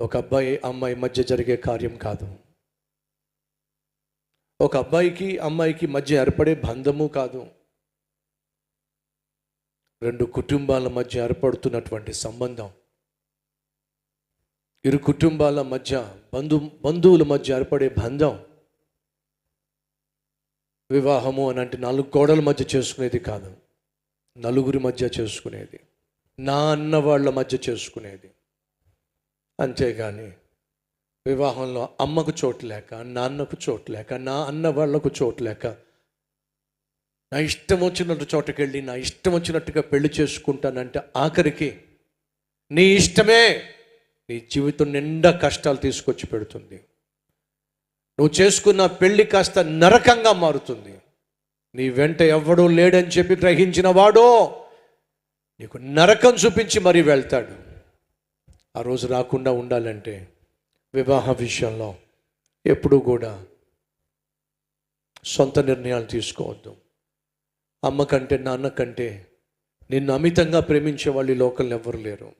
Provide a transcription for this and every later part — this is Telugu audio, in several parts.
ఒక అబ్బాయి అమ్మాయి మధ్య జరిగే కార్యం కాదు. ఒక అబ్బాయికి అమ్మాయికి మధ్య ఏర్పడే బంధము కాదు. రెండు కుటుంబాల మధ్య ఏర్పడుతున్నటువంటి సంబంధం. ఇరు కుటుంబాల మధ్య బంధు బంధువుల మధ్య ఏర్పడే బంధం. వివాహము అని అంటే నాలుగు గోడల మధ్య చేసుకునేది కాదు. నలుగురి మధ్య చేసుకునేది. నా అన్న వాళ్ళ మధ్య చేసుకునేది. అంతేగాని వివాహంలో అమ్మకు చోటు లేక నాన్నకు చోటు లేక నా అన్న వాళ్ళకు చోటు లేక నా ఇష్టం వచ్చినట్టు చోటకెళ్ళి నా ఇష్టం వచ్చినట్టుగా పెళ్ళి చేసుకుంటానంటే ఆఖరికి నీ ఇష్టమే నీ జీవితం నిండా కష్టాలు తీసుకొచ్చి పెడుతుంది. నువ్వు చేసుకున్న పెళ్ళి కాస్త నరకంగా మారుతుంది. నీ వెంట ఎవ్వడూ లేడని చెప్పి గ్రహించిన వాడో నీకు నరకం చూపించి మరీ వెళ్తాడు. ఆ రోజు రాకుండా ఉండాలంటే వివాహ విషయంలో ఎప్పుడూ కూడా సొంత నిర్ణయాలు తీసుకోవద్దు. అమ్మ కంటే నాన్న కంటే నిన్ను అమితంగా ప్రేమించే వాళ్ళు ఈ ఎవ్వరు లేరు.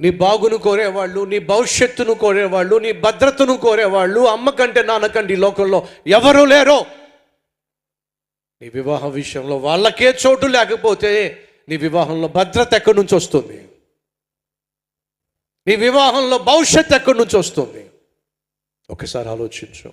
నీ బాగును కోరేవాళ్ళు నీ భవిష్యత్తును కోరేవాళ్ళు నీ భద్రతను కోరేవాళ్ళు అమ్మ కంటే నాన్న కంటే ఈ లోకంలో ఎవరు లేరు. నీ వివాహ విషయంలో వాళ్ళకే చోటు లేకపోతే నీ వివాహంలో భద్రత ఎక్కడి నుంచి వస్తుంది? నీ వివాహంలో భవిష్యత్తు ఎక్కడి నుంచి వస్తుంది? ఒకసారి ఆలోచించు.